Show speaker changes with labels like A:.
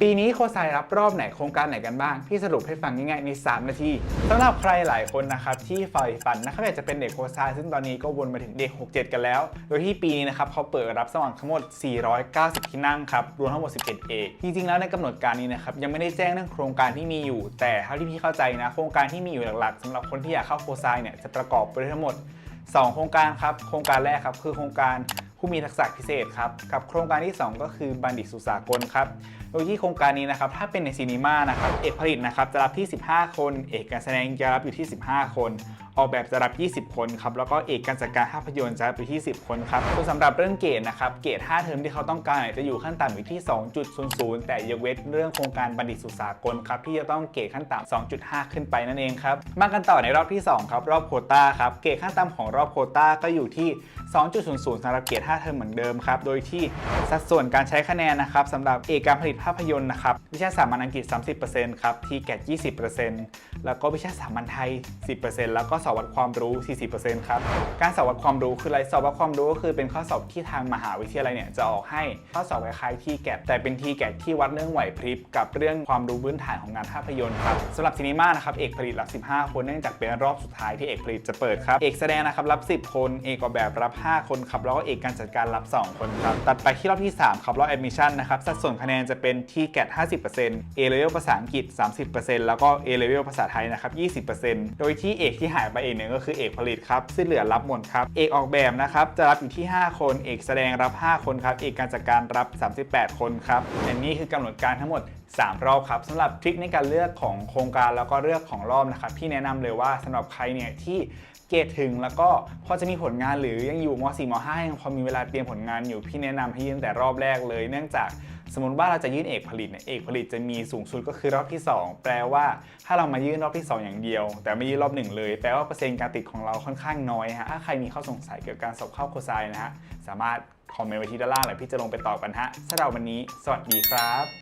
A: ปีนี้โคไซรับรอบไหนโครงการไหนกันบ้าง พี่สรุปให้ฟังง่ายๆใน 3 นาทีสำหรับใครหลายคนนะครับที่ฝ่ฝันนะครับอยากจะเป็นเด็กโคไซซึ่งตอนนี้ก็วนมาถึงเด็ก 67 กันแล้ว โดยที่ปีนี้นะครับเขาเปิดรับสมัครทั้งหมด 490 ที่นั่งครับ รวมทั้งหมด11เอก จริงๆ แล้วในกำหนดการนี้นะครับยังไม่ได้แจ้งเรื่องโครงการที่มีอยู่ แต่เท่าที่พี่เข้าใจนะ โครงการที่มีอยู่หลักๆสำหรับคนที่อยากเข้าโคไซเนี่ยจะประกอบไปด้วยทั้งหมด 2 โครงการครับโครงการแรกครับคือโครงการผู้มีทักษะพิเศษครับกับโครงการที่ 2 ก็คือบัณฑิตสุสากลครับ โดยที่โครงการนี้นะครับถ้าเป็นในซีนีมานะครับเอกผลิตนะครับจะรับที่ 15 คน เอกการแสดงจะรับอยู่ที่ 15 คนออกแบบจะรับ 20 คนครับ แล้วก็เอกการจัดการภาพยนตร์จะรับอยู่ที่ 10 คนครับส่วนสำหรับเรื่องเกรดนะครับ เกรด 5 เทอมที่เขาต้องการจะอยู่ขั้นต่ำอยู่ที่ 2.00 แต่ยกเว้นเรื่องโครงการบัณฑิตสุสากลครับ ที่จะต้องเกรดขั้นต่ำ 2.5 ขึ้นไปนั่นเองครับ มากันต่อในรอบที่ 2 ครับ รอบโคต้าครับ เกรดขั้นต่ำของรอบโคต้าก็อยู่ที่ 2.00สำหรับเกรด 5 เทอมเหมือนเดิมครับ โดยที่สัดส่วนการใช้คะแนนนะครับสำหรับเอกการผลิตภาพยนตร์นะครับวิชาสามัญอังกฤษ 30%ครับทีแกด20%แล้วก็วิชาสามัญไทย 10%แล้วก็สอบวัดความรู้ 40%ครับการสอบวัดความรู้คืออะไรสอบวัดความรู้ก็คือเป็นข้อสอบที่ทางมหาวิทยาลัยเนี่ยจะออกให้ข้อสอบคล้ายๆทีแกดแต่เป็นทีแกดที่วัดเรื่องไหวพริบกับเรื่องความรู้พื้นฐานของงานภาพยนตร์ครับสำหรับซีนีมานะครับเอกผลิตรับ 15 คนเนื่องจากเป็นรอบสุดท้ายที่เอกผลิตจะเปิดครับเอกแสดงนะครับรับ 10 คนเอกออกแบบรับ 5 คนครับแล้วก็เอกการจัดการรับ 2 คนครับตัดไปที่รอบที่3ครับรอบแอดมิชชั่นนะครับสัดส่วนคะแนนจะเป็น t g a t 50% A level ภาษาอังกฤษ 30%แล้วก็ A level ภาษาไทยนะครับ 20%โดยที่เอกที่หายไปเอกหนึ่งก็คือเอกผลิตครับซึ่งเหลือรับหมดครับ เอกออกแบบนะครับจะรับอยู่ที่ 5 คน เอกแสดงรับ 5 คนครับ เอกการจัดการรับ 38 คนครับและนี่คือกำหนดการทั้งหมด 3 รอบครับสำหรับทริคในการเลือกของโครงการแล้วก็เลือกของรอบนะครับพี่แนะนำเลยว่าสำหรับใครเนี่ยที่เกรดถึงแล้วก็พอจะมีผลงานหรือยังอยู่ม .4 ม .5 ยังพอมีเวลาเตรียมผลงานอยู่พี่แนะนำให้ยื่นแต่รอบแรกเลย เนื่องจาก สมมติว่าเราจะยื่นเอกผลิตเนี่ยเอกผลิตจะมีสูงสุดก็คือรอบที่ 2 แปลว่าถ้าเรามายื่นรอบที่ 2 อย่างเดียว แต่ไม่ยื่นรอบหนึ่งเลย แปลว่าเปอร์เซ็นต์การติดของเราค่อนข้างน้อยฮะถ้าใครมีข้อสงสัยเกี่ยวกับการสอบเข้าโคไซนะฮะสามารถคอมเมนต์ไว้ที่ด้านล่างเลยพี่จะลงไปตอบกันฮะสำหรับวันนี้ สวัสดีครับ